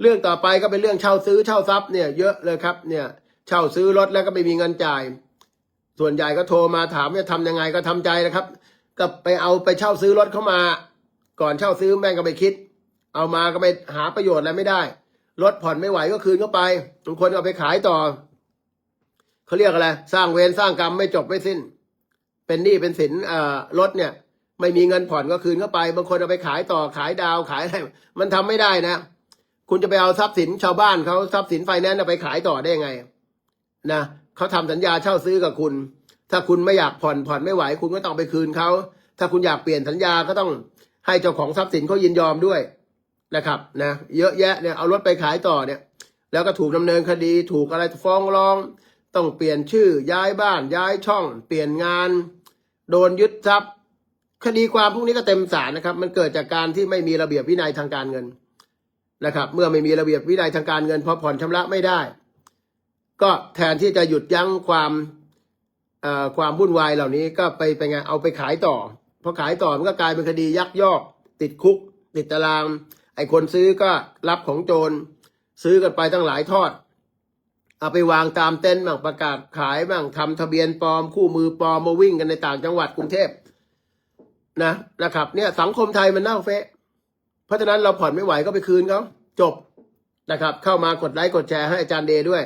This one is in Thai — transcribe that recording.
เรื่องต่อไปก็เป็นเรื่องเช่าซื้อเช่าทรัพย์เนี่ยเยอะเลยครับเนี่ยเช่าซื้อรถแล้วก็ไม่มีเงินจ่าย ส่วนใหญ่ก็โทรมาถามว่าทำยังไงก็ทำใจนะครับก็ไปเอาไปเช่าซื้อรถเข้ามา ก่อนเช่าซื้อแม่งก็ไปคิด เอามาก็ไปหาประโยชน์อะไรไม่ได้รถผ่อนไม่ไหวก็คืนเข้าไปบางคนเอาไปขายต่อเขาเรียกอะไรสร้างเวรสร้างกรรมไม่จบไม่สิ้น เป็นหนี้เป็นสินเอ่อรถเนี่ย ไม่มีเงินผ่อนก็คืนเข้าไป บางคนเอาไปขายต่อขายดาวขายอะไรมันทำไม่ได้นะ คุณจะไปเอาทรัพย์สินชาวบ้านเขาทรัพย์สินไฟแนนซ์ไปขายต่อได้ยังไงนะเขาทำสัญญาเช่าซื้อกับคุณ ถ้าคุณไม่อยากผ่อนผ่อนไม่ไหว คุณก็ต้องไปคืนเขาถ้าคุณอยากเปลี่ยนสัญญาก็ต้องให้เจ้าของทรัพย์สินเขายินยอมด้วยนะครับนะเยอะแยะเนี่ยเอารถไปขายต่อเนี่ย แล้วก็ถูกดำเนินคดี ถูกอะไรฟ้องร้อง ต้องเปลี่ยนชื่อย้ายบ้านย้ายช่อง เปลี่ยนงาน โดนยึดทรัพย์ คดีความพวกนี้ก็เต็มศาลนะครับ มันเกิดจากการที่ไม่มีระเบียบวินัยทางการเงิน นะครับ เมื่อไม่มีระเบียบวินัยทางการเงินพอผ่อนชำระไม่ได้ ก็แทนที่จะหยุดยั้งความเอ่อความวุ่นวายเหล่านี้ก็ไปไปไงเอาไปขายต่อพอขายต่อมันก็กลายเป็นคดียักยอก ติดคุก ติดตาราง ไอ้คนซื้อก็รับของโจรซื้อกันไปตั้งหลายทอด เอาไปวางตามเต็นท์บ้างประกาศขายบ้างทำทะเบียนปลอม คู่มือปลอมมาวิ่งกันในต่างจังหวัดกรุงเทพนะนะครับเนี่ยสังคมไทยมันเน่าเฟะ เพราะฉะนั้นเราผ่อนไม่ไหวก็ไปคืนเขาจบนะครับ เข้ามากดไลค์กดแชร์ให้อาจารย์เดย์ด้วย